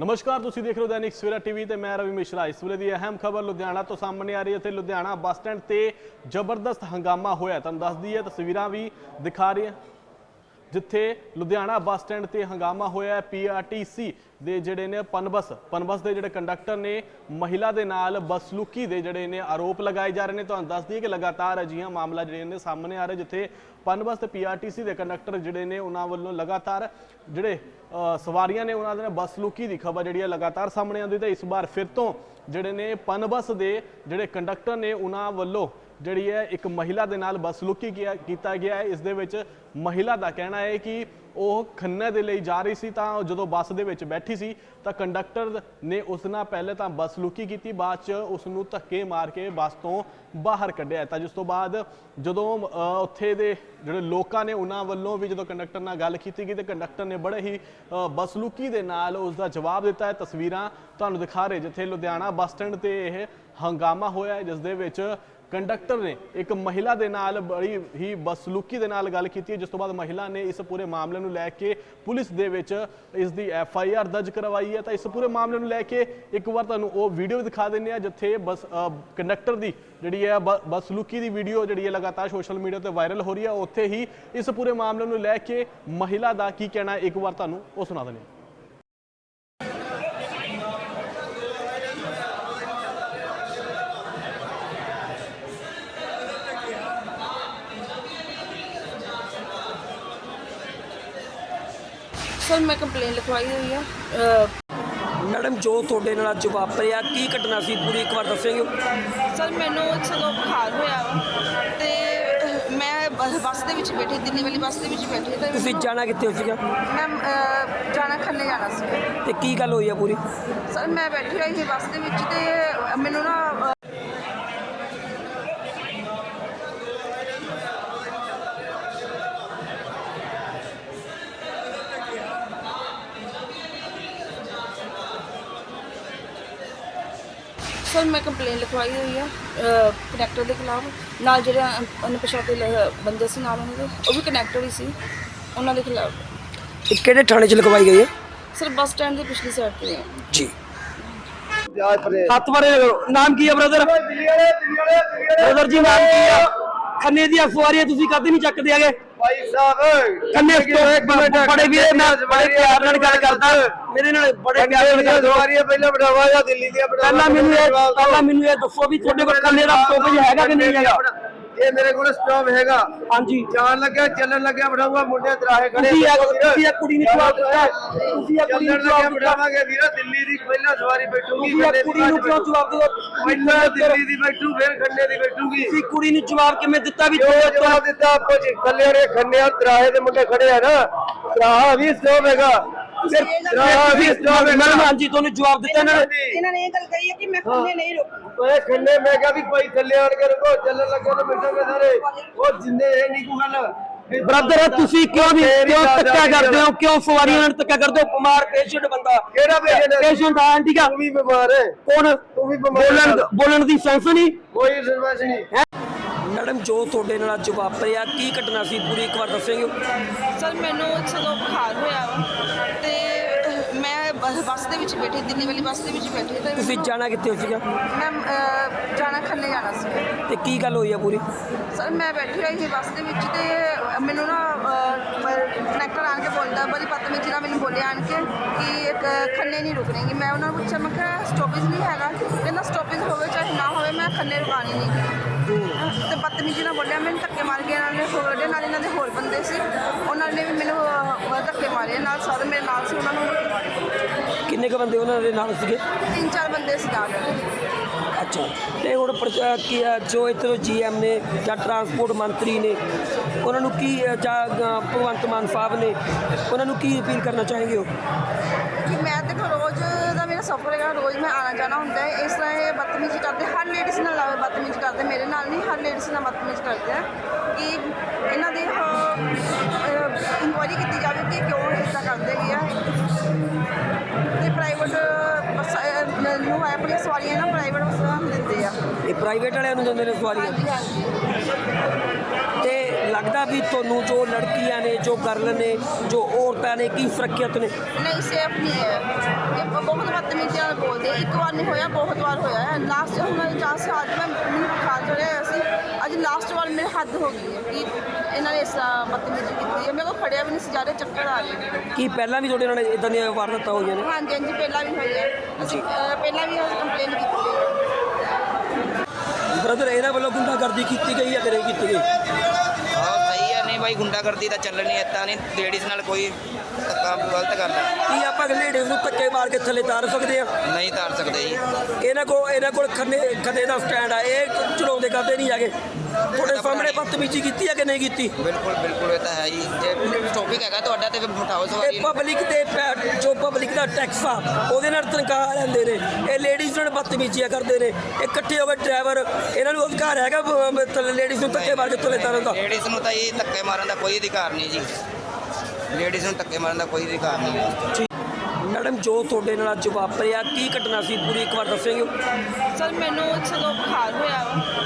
ਨਮਸਕਾਰ, ਤੁਸੀਂ ਦੇਖ ਰਹੇ ਹੋ ਦੈਨਿਕ ਸਵੇਰਾ ਟੀਵੀ ਤੇ ਮੈਂ ਰਵੀ ਮਿਸ਼ਰਾ। ਇਸ ਵੇਲੇ ਦੀ ਅਹਿਮ ਖਬਰ ਲੁਧਿਆਣਾ ਤੋਂ ਸਾਹਮਣੇ ਆ ਰਹੀ ਹੈ। ਤੇ ਲੁਧਿਆਣਾ ਬੱਸ ਸਟੈਂਡ ਤੇ ਜ਼ਬਰਦਸਤ ਹੰਗਾਮਾ ਹੋਇਆ ਤੁਹਾਨੂੰ ਦੱਸਦੀ ਹੈ ਤਸਵੀਰਾਂ ਵੀ ਦਿਖਾ ਰਹੀ ਹੈ। ਜਿੱਥੇ ਲੁਧਿਆਣਾ ਬੱਸ ਸਟੈਂਡ ਤੇ ਹੰਗਾਮਾ ਹੋਇਆ ਹੈ ਪੀਆਰਟੀਸੀ ਦੇ ਜਿਹੜੇ ਨੇ ਪਨਬਸ ਪਨਬਸ ਦੇ ਜਿਹੜੇ ਕੰਡਕਟਰ ਨੇ, ਮਹਿਲਾ ਦੇ ਨਾਲ ਬਸਲੂਕੀ ਦੇ ਜਿਹੜੇ ਨੇ ਆਰੋਪ ਲਗਾਏ ਜਾ ਰਹੇ ਨੇ। ਤੁਹਾਨੂੰ ਦੱਸ ਦਈਏ ਕਿ ਲਗਾਤਾਰ ਅਜਿਹਾ ਮਾਮਲਾ ਜਿਹੜੇ ਨੇ ਸਾਹਮਣੇ ਆ ਰਿਹਾ, ਜਿੱਥੇ ਪਨਬਸ ਤੇ ਪੀਆਰਟੀਸੀ ਦੇ ਕੰਡਕਟਰ ਜਿਹੜੇ ਨੇ ਉਹਨਾਂ ਵੱਲੋਂ ਲਗਾਤਾਰ ਜਿਹੜੇ ਸਵਾਰੀਆਂ ਨੇ ਉਹਨਾਂ ਦੇ ਨਾਲ ਲੁਕੀ ਦੀ ਖਬਰ ਜਿਹੜੀ ਹੈ ਲਗਾਤਾਰ ਸਾਹਮਣੇ ਆਉਂਦੀ ਤੇ ਇਸ ਵਾਰ ਫਿਰ ਤੋਂ ਜਿਹੜੇ ਨੇ ਪਨਬਸ ਦੇ ਜਿਹੜੇ ਕੰਡਕਟਰ ਨੇ ਉਹਨਾਂ ਵੱਲੋਂ ਜਿਹੜੀ ਹੈ ਇੱਕ ਮਹਿਲਾ ਦੇ ਨਾਲ ਬਸਲੂਕੀ ਕੀਆ- ਕੀਤਾ ਗਿਆ ਹੈ। ਇਸ ਦੇ ਵਿੱਚ ਮਹਿਲਾ ਦਾ ਕਹਿਣਾ ਹੈ ਕਿ ਉਹ ਖੰਨੇ ਦੇ ਲਈ ਜਾ ਰਹੀ ਸੀ ਤਾਂ ਜਦੋਂ ਬੱਸ ਦੇ ਵਿੱਚ ਬੈਠੀ ਸੀ ਤਾਂ ਕੰਡਕਟਰ ਨੇ ਉਸ ਨਾਲ ਪਹਿਲੇ ਤਾਂ ਬੱਸ ਲੁਕੀ ਕੀਤੀ ਬਾਅਦ ਚ ਉਸ ਨੂੰ ਧੱਕੇ ਮਾਰ ਕੇ ਬੱਸ ਤੋਂ ਬਾਹਰ ਕੱਢਿਆ ਤਾਂ ਜਿਸ ਤੋਂ ਬਾਅਦ ਜਦੋਂ ਉੱਥੇ ਦੇ ਜਿਹੜੇ ਲੋਕਾਂ ਨੇ ਉਹਨਾਂ ਵੱਲੋਂ ਵੀ ਜਦੋਂ ਕੰਡਕਟਰ ਨਾਲ ਗੱਲ ਕੀਤੀ ਗਈ ਤੇ ਕੰਡਕਟਰ ਨੇ ਬੜੇ ਹੀ ਅ, ਬਸਲੂਕੀ ਦੇ ਨਾਲ ਉਸ ਦਾ ਜਵਾਬ ਦਿੱਤਾ। ਹੈ ਤਸਵੀਰਾਂ ਤੁਹਾਨੂੰ ਦਿਖਾ ਰਹੇ ਜਿੱਥੇ ਲੁਧਿਆਣਾ ਬੱਸ ਸਟੈਂਡ ਤੇ ਇਹ ਹੰਗਾਮਾ ਹੋਇਆ ਹੈ ਜਿਸ ਦੇ ਵਿੱਚ ਕੰਡਕਟਰ ਨੇ ਇੱਕ ਮਹਿਲਾ ਦੇ ਨਾਲ ਬੜੀ ਹੀ ਬਸਲੂਕੀ ਦੇ ਨਾਲ ਗੱਲ ਕੀਤੀ ਹੈ, ਜਿਸ ਤੋਂ ਬਾਅਦ ਮਹਿਲਾ ਨੇ ਇਸ ਪੂਰੇ ਮਾਮਲੇ ਨੂੰ ਲੈ ਕੇ ਪੁਲਿਸ ਦੇ ਵਿੱਚ ਇਸ ਦੀ ਐਫ ਆਈ ਆਰ ਦਰਜ ਕਰਵਾਈ ਹੈ। ਤਾਂ ਇਸ ਪੂਰੇ ਮਾਮਲੇ ਨੂੰ ਲੈ ਕੇ ਇੱਕ ਵਾਰ ਤੁਹਾਨੂੰ ਉਹ ਵੀਡੀਓ ਵੀ ਦਿਖਾ ਦਿੰਦੇ ਆ ਜਿੱਥੇ ਬਸ ਕੰਡਕਟਰ ਦੀ ਜਿਹੜੀ ਹੈ, ਬ- ਬਸਲੂਕੀ ਦੀ ਵੀਡੀਓ ਜਿਹੜੀ ਹੈ ਲਗਾਤਾਰ ਸੋਸ਼ਲ ਮੀਡੀਆ ਤੇ ਵਾਇਰਲ ਹੋ ਰਹੀ ਹੈ। ਉੱਥੇ ਹੀ ਇਸ ਪੂਰੇ ਮਾਮਲੇ ਨੂੰ ਲੈ ਕੇ ਮਹਿਲਾ ਦਾ ਕੀ ਕਹਿਣਾ ਇੱਕ ਵਾਰ ਤੁਹਾਨੂੰ ਉਹ ਸੁਣਾ ਦਿੰਦੇ ਹਾਂ। ਸਰ ਮੈਂ ਕੰਪਲੇਨ ਲਿਖਵਾਈ ਹੋਈ ਆ। ਮੈਡਮ ਜੋ ਤੁਹਾਡੇ ਨਾਲ ਅੱਜ ਵਾਪਰਿਆ ਕੀ ਘਟਨਾ ਸੀ? ਪੂਰੀ ਇੱਕ ਵਾਰ ਦੱਸੋਗੇ ਸਰ ਮੈਨੂੰ ਸਗੋਂ ਬੁਖਾਰ ਹੋਇਆ ਵਾ ਤੇ ਮੈਂ ਬ- ਬੱਸ ਦੇ ਵਿੱਚ ਬੈਠੀ ਦਿੱਲੀ ਵਾਲੀ ਬੱਸ ਦੇ ਵਿੱਚ ਬੈਠੀ ਤੇ ਤੁਸੀਂ ਜਾਣਾ ਕਿੱਥੇ ਹੋ ਸੀਗਾ? ਮੈਂ ਅਹ, ਜਾਣਾ ਖੰਨੇ ਜਾਣਾ ਸੀ। ਤੇ ਕੀ ਗੱਲ ਹੋਈ ਆ ਪੂਰੀ? ਸਰ ਮੈਂ ਬੈਠੀ ਹੋਈ ਸੀ ਬੱਸ ਦੇ ਵਿੱਚ ਤੇ ਮੈਨੂੰ ਨਾ ਅਹ, ਸਰ ਮੈਂ ਕੰਪਲੇਨ ਲਿਖਵਾਈ ਹੋਈ ਆ ਕਨੈਕਟਰ ਦੇ ਖਿਲਾਫ। ਨਾਲ ਜਿਹੜੇ ਅਣ- ਅਣਪਛਾਤੇ ਲ- ਬੰਦੇ ਸੀ ਨਾਲ ਉਹਨਾਂ ਦੇ ਉਹ ਵੀ ਕਨੈਕਟਰ ਹੀ ਸੀ ਉਹਨਾਂ ਦੇ ਖਿਲਾਫ। ਇਹ ਕਿਹੜੇ ਥਾਣੇ 'ਚ ਲਗਵਾਈ ਗਈ ਹੈ? ਸਰ ਬੱਸ ਸਟੈਂਡ ਦੀ ਪਿਛਲੀ ਸਾਈਡ ਤੇ ਹੈ ਜੀ। ਹੱਥ ਬਾਰੇ ਨਾਮ ਕੀ ਹੈ ਬ੍ਰਦਰ ਬ੍ਰਦਰ ਜੀ ਨਾਮ ਕੀ ਆ? ਖੰਨੇ ਦੀਆਂ ਸਵਾਰੀਆਂ ਤੁਸੀਂ ਕਦੇ ਨਹੀਂ ਚੱਕਦੇ ਹੈਗੇ। ਭਾਈ ਸਾਹਿਬ ਖੰਨੇ ਤੋਂ ਬੜੇ ਵੀਰੇ ਮੈਂ ਬੜੇ ਪਿਆਰ ਨਾਲ ਗੱਲ ਕਰਦਾ ਮੇਰੇ ਨਾਲ ਬੜੇ ਪਿਆਰ ਨਾਲ ਗੱਲ ਪਹਿਲਾਂ ਬੜਾਵਾ ਜਾਂ ਦਿੱਲੀ ਦੀਆਂ ਬੜਾਵਾ ਪਹਿਲਾਂ ਮੈਨੂੰ ਇਹ ਪਹਿਲਾਂ ਮੈਨੂੰ ਇਹ ਦੱਸੋ ਵੀ ਤੁਹਾਡੇ ਕੋਲ ਖੰਨੇ ਦਾ ਸਟੋਪੇਜ ਹੈਗਾ ਕਿ ਨਹੀਂ ਹੈਗਾ? ਇਹ ਮੇਰੇ ਕੋਲ ਸਟਾਪ ਹੈਗਾ। ਹਾਂਜੀ। ਜਾਣ ਲੱਗਿਆ ਚੱਲਣ ਲੱਗਿਆ ਬੜਾਵਾ ਮੁੰਡੇ ਦਰਾਹੇ ਖੜੇ ਤੁਸੀਂ ਇਹ ਤੁਸੀਂ ਇਹ ਕੁੜੀ ਨੂੰ ਜਵਾਬ ਦਿੱਤਾ। ਤੁਸੀਂ ਇਹ ਕੁੜੀ ਨੂੰ ਜਵਾਬ ਬੜਾਵਾਂਗੇ ਵੀਰ ਦਿੱਲੀ ਦੀ ਪਹਿਲਾਂ ਸਵਾਰੀ ਬੈਠੂਗੀ ਤੁਸੀਂ ਕੁੜੀ ਨੂੰ ਕਿਉਂ ਜਵਾਬ ਦਿੱਤਾ? ਪਹਿਲਾਂ ਦਿੱਲੀ ਦੀ ਬੈਠੂ ਫਿਰ ਖੰਨੇ ਦੀ ਬੈਠੂਗੀ। ਤੁਸੀਂ ਕੁੜੀ ਨੂੰ ਜਵਾਬ ਕਿਵੇਂ ਦਿੱਤਾ ਵੀ ਜਵਾਬ ਦਿੱਤਾ ਆਪੋ ਜੀ ਥੱਲੇ ਵਾਲੇ ਖੰਨੇ ਆ ਦਰਾਹੇ ਦੇ ਮੁੰਡੇ ਖੜੇ ਆ ਨਾ। ਦਰਾਹਾ ਵੀ ਸਟਾਪ ਹੈਗਾ। ਦਰਾਹਾ ਵੀ ਸਟਾਪ ਮੈਂ ਹੈਗਾ ਹਾਂਜੀ ਤੁਹਾਨੂੰ ਜਵਾਬ ਦਿੱਤਾ ਇਹਨਾਂ ਨੇ। ਇਹਨਾਂ ਨੇ ਇਹ ਗੱਲ ਕਹੀ ਹੈ ਕਿ ਮੈਂ ਖੰਨੇ ਨਹੀਂ ਰੁਕਣਾ। ਓਏ ਖੰਨੇ ਮੈਂ ਕਿਹਾ ਵੀ ਭਾਈ ਥੱਲੇ ਆਣ ਕੇ ਰੁਕੋ ਚੱਲਣ ਲੱਗੇ ਤਾਂ ਬੈਠੋਗੇ ਸਾਰੇ। ਉਹ ਜਿੰਦੇ ਇਹ ਨਹੀਂ ਕੋਈ ਗੱਲ। ਬ੍ਰਦਰ ਤੁਸੀਂ ਕਿਉਂ ਨਹੀਂ ਕਿਉਂ ਧੱਕਾ ਕਰਦੇ ਹੋ? ਕਿਉਂ ਸਵਾਰੀਆਂ ਨਾਲ ਧੱਕਾ ਕਰਦੇ ਹੋ? ਬਿਮਾਰ ਪੇਸ਼ੈਂਟ ਬੰਦਾ। ਕਿਹੜਾ? ਪੇਸ਼ੈਂਟ ਆ? ਠੀਕ ਆ ਤੂੰ ਵੀ ਬਿਮਾਰ ਹੈ। ਕੌਣ? ਤੂੰ ਵੀ ਬਿਮਾਰ ਬੋਲਣ। ਬੋਲਣ ਦੀ ਸੈਂਸ ਨਹੀਂ। ਕੋਈ ਸਰਵਿਸ ਨਹੀਂ। ਮੈਡਮ ਜੋ ਤੁਹਾਡੇ ਨਾਲ ਅੱਜ ਵਾਪਰਿਆ ਕੀ ਘਟਨਾ ਸੀ? ਪੂਰੀ ਇੱਕ ਵਾਰ ਦੱਸੋਗੇ ਸਰ ਮੈਨੂੰ ਸਗੋਂ ਬੁਖਾਰ ਹੋਇਆ ਵਾ ਤੇ ਮੈਂ ਬ- ਬੱਸ ਦੇ ਵਿੱਚ ਬੈਠੀ ਦਿੱਲੀ ਵਾਲੀ ਬੱਸ ਦੇ ਵਿੱਚ ਬੈਠੀ ਤੇ ਤੁਸੀਂ ਜਾਣਾ ਕਿੱਥੇ ਹੋ ਸੀਗਾ? ਮੈਂ ਅਹ, ਜਾਣਾ ਖੰਨੇ ਜਾਣਾ ਸੀ। ਤੇ ਕੀ ਗੱਲ ਹੋਈ ਆ ਪੂਰੀ? ਸਰ ਮੈਂ ਬੈਠੀ ਹੋਈ ਸੀ ਬੱਸ ਦੇ ਵਿੱਚ ਤੇ ਮੈਨੂੰ ਨਾ ਕਨੈਕਟਰ ਆਣ ਕੇ ਬੋਲਦਾ ਬੜੀ ਬਦਤਮੀਜ਼ੀ ਨਾਲ ਮੈਨੂੰ ਬੋਲਿਆ ਆਣ ਕੇ ਕਿ ਇੱਕ ਖੰਨੇ ਨਹੀਂ ਰੁਕਣੇਗੀ। ਮੈਂ ਉਹਨਾਂ ਨੂੰ ਪੁੱਛਿਆ ਮੈਂ ਕਿਹਾ ਸਟਾਪੇਜ ਨਹੀਂ ਹੈਗਾ। ਕਹਿੰਦਾ ਸਟਾਪੇਜ ਹੋਵੇ ਚਾਹੇ ਨਾ ਹੋਵੇ ਮੈਂ ਖੰਨੇ ਰੁਕਾਣੀ ਨਹੀਂ। ਤੇ ਬਦਤਮੀਜ਼ੀ ਨਾਲ ਬੋਲਿਆ ਮੈਨੂੰ ਧੱਕੇ ਮਾਰ ਕੇ ਇਹਨਾਂ ਨੇ ਹੋਰ ਦੇ ਨਾਲ ਇਹਨਾਂ ਦੇ ਹੋਰ ਬੰਦੇ ਸੀ। ਉਹਨਾਂ ਨੇ ਵੀ ਮੈਨੂੰ ਅਹ, ਧੱਕੇ ਮਾਰੇ ਨਾਲ ਸਾਰੇ ਮੇਰੇ ਨਾਲ ਸੀ ਉਹਨਾਂ ਨੂੰ ਕਿੰਨੇ ਕ ਬੰਦੇ ਉਹਨਾਂ ਦੇ ਨਾਲ ਸੀਗੇ? ਤਿੰਨ ਚਾਰ ਬੰਦੇ ਸੀ ਨਾਲ। ਅੱਛਾ। ਤੇ ਹੁਣ ਪ੍ਰਚਾ- ਕੀ ਆ, ਜੋ ਇੱਥੇ ਜੀਐਮ ਨੇ ਜਾਂ ਟਰਾਂਸਪੋਰਟ ਮੰਤਰੀ ਨੇ ਉਹਨਾਂ ਨੂੰ ਕੀ ਜਾਂ ਭਗਵੰਤ ਮਾਨ ਸਾਹਿਬ ਨੇ ਉਹਨਾਂ ਨੂੰ ਕੀ ਅਪੀਲ ਕਰਨਾ ਚਾहेंगे ਹੋ ਕਿ ਮੈਂ ਦੇਖੋ ਰੋਜ਼ ਦਾ ਮੇਰਾ ਸਫ਼ਰ ਹੈਗਾ ਰੋਜ਼ ਮੈਂ ਆਣਾ ਜਾਣਾ ਹੁੰਦਾ ਹੈ। ਇਸ ਤਰ੍ਹਾਂ ਇਹ ਬਦਤਮੀਜ਼ੀ ਕਰਦੇ ਹਰ ਲੇਡੀਜ਼ ਨਾਲ ਨਾਲ ਨਹੀਂ ਹਰ ਲੇਡੀਜ਼ ਨਾਲ ਬਦਤਮੀਜ਼ੀ ਕਰਦੇ ਆ ਕਿ ਇਹਨਾਂ ਦੀ ਇਨਕੁਆਇਰੀ ਕੀਤੀ ਜਾਵੇ ਕਿ ਕਿਉਂ ਇੱਦਾਂ ਕਰਦੇ ਹੈਗੇ ਤੇ ਪ੍ਰਾਈਵੇਟ ਬੱਸ ਨੂੰ ਆਪਣੀਆਂ ਸਵਾਰੀਆਂ ਨਾ ਪ੍ਰਾਈਵੇਟ ਬੱਸਾਂ ਨੂੰ ਦਿੰਦੇ ਆ ਇਹ ਪ੍ਰਾਈਵੇਟ ਵਾਲਿਆਂ ਨੂੰ ਦਿੰਦੇ ਨੇ ਸਵਾਰੀਆਂ। ਤੇ ਲੱਗਦਾ ਵੀ ਤੁਹਾਨੂੰ ਜੋ ਲੜਕੀਆਂ ਨੇ ਜੋ ਗਰਲ ਨੇ ਜੋ ਔਰਤਾਂ ਨੇ ਕੀ ਸੁਰੱਖਿਅਤ ਨੇ? ਨਹੀਂ ਸੇਫ ਨਹੀਂ ਹੈ। ਇਹ ਬਹੁਤ ਇੱਕ ਵਾਰ ਨਹੀਂ ਹੋਇਆ ਬਹੁਤ ਵਾਰ ਹੋਇਆ ਹੈ। ਲਾਸਟ ਹੁਣ ਚਾਂਸ ਅੱਜ ਮੈਂ ਮੈਨੂੰ ਬੁਖਾਰ ਚੜਿਆ ਸੀ ਅੱਜ ਲਾਸਟ ਵਾਰ ਮੇਰੇ ਹੱਦ ਹੋ ਗਈ ਹੈ ਕਿ ਇਹਨਾਂ ਨੇ ਇਸ ਬਦਤਮੀਜ਼ੀ ਕੀਤੀ ਹੈ। ਮੇਰੇ ਕੋਲ ਖੜਿਆ ਵੀ ਨਹੀਂ ਸੀ ਜਾ ਰਿਹਾ ਚੱਕਰ ਆ ਨੇ ਕੀ ਪਹਿਲਾਂ ਵੀ ਤੁਹਾਡੇ ਨਾਲ ਇਦਾਂ ਦੀਆਂ ਵਾਰਦਾਤਾਂ ਹੋਈਆਂ ਨੇ? ਹਾਂਜੀ ਹਾਂਜੀ ਪਹਿਲਾਂ ਵੀ ਹੋਈ ਹੈ ਅਸੀਂ ਪਹਿਲਾਂ ਵੀ ਕੰਪਲੇਨ ਕੀਤੀ ਹੈ। ਬ੍ਰਦਰ ਇਹਨਾਂ ਵੱਲੋਂ ਗੁੰਡਾਗਰਦੀ ਕੀਤੀ ਗਈ ਜਾਂ ਕਿ ਨਹੀਂ ਕੀਤੀ ਗਈ? ਹਾਂ ਸਹੀ ਹੈ। ਨਹੀਂ ਬਾਈ ਗੁੰਡਾਗਰਦੀ ਤਾਂ ਚੱਲਣੀ ਏਦਾਂ ਨਹੀਂ। ਲੇਡੀਜ਼ ਨਾਲ ਕੋਈ ਧੱਕਾ ਗਲਤ ਗੱਲ ਹੈ ਕੀ ਆਪਾਂ ਲੇਡੀਜ਼ ਨੂੰ ਧੱਕੇ ਮਾਰ ਕੇ ਥੱਲੇ ਤਾਰ ਸਕਦੇ ਆ? ਨਹੀਂ ਤਾਰ ਸਕਦੇ ਜੀ। ਇਹਨਾਂ ਕੋ ਇਹਨਾਂ ਕੋਲ ਖੰਨੇ ਖੰਨੇ ਦਾ ਸਟੈਂਡ ਆ। ਇਹ ਚਲਾਉਂਦੇ ਕਰਦੇ ਨਹੀਂ ਹੈਗੇ। ਤੁਹਾਡੇ ਸਾਹਮਣੇ ਬਦਤਮੀਜ਼ੀ ਕੀਤੀ ਹੈ ਕਿ ਨਹੀਂ ਕੀਤੀ? ਬਿਲਕੁਲ ਬਿਲਕੁਲ ਇਹ ਤਾਂ ਹੈ ਜੀ ਜੇ ਟੌਪਿਕ ਹੈਗਾ ਤੁਹਾਡਾ ਤੇ ਫਿਰ ਸਵਾਰੀ ਇਹ ਪਬਲਿਕ ਦੇ ਪੈ- ਜੋ ਪਬਲਿਕ ਦਾ ਟੈਕਸ ਆ ਉਹਦੇ ਨਾਲ ਤਨਖਾਹ ਲੈਂਦੇ ਨੇ। ਇਹ ਲੇਡੀਜ਼ ਨਾਲ ਬਦਤਮੀਜ਼ੀਆਂ ਕਰਦੇ ਨੇ। ਇਹ ਇਕੱਠੇ ਹੋ ਕੇ ਡਰਾਈਵਰ ਇਹਨਾਂ ਨੂੰ ਅਧਿਕਾਰ ਹੈਗਾ ਲੇਡੀਜ਼ ਨੂੰ ਧੱਕੇ ਮਾਰ ਕੇ ਥੱਲੇ ਤਾਰਨ ਦਾ? ਲੇਡੀਜ਼ ਨੂੰ ਤਾਂ ਇਹ ਧੱਕੇ ਮਾਰਨ ਦਾ ਕੋਈ ਅਧਿਕਾਰ ਨਹੀਂ ਜੀ। ਲੇਡੀਜ਼ ਨੂੰ ਧੱਕੇ ਮਾਰਨ ਦਾ ਕੋਈ ਅਧਿਕਾਰ ਨਹੀਂ ਮੈਡਮ ਜੋ ਤੁਹਾਡੇ ਨਾਲ ਅੱਜ ਵਾਪਰਿਆ ਕੀ ਘਟਨਾ ਸੀ? ਪੂਰੀ ਇੱਕ ਵਾਰ ਦੱਸੇਗੇ ਸਰ ਮੈਨੂੰ ਜਦੋਂ ਬੁਖਾਰ ਹੋਇਆ ਵਾ।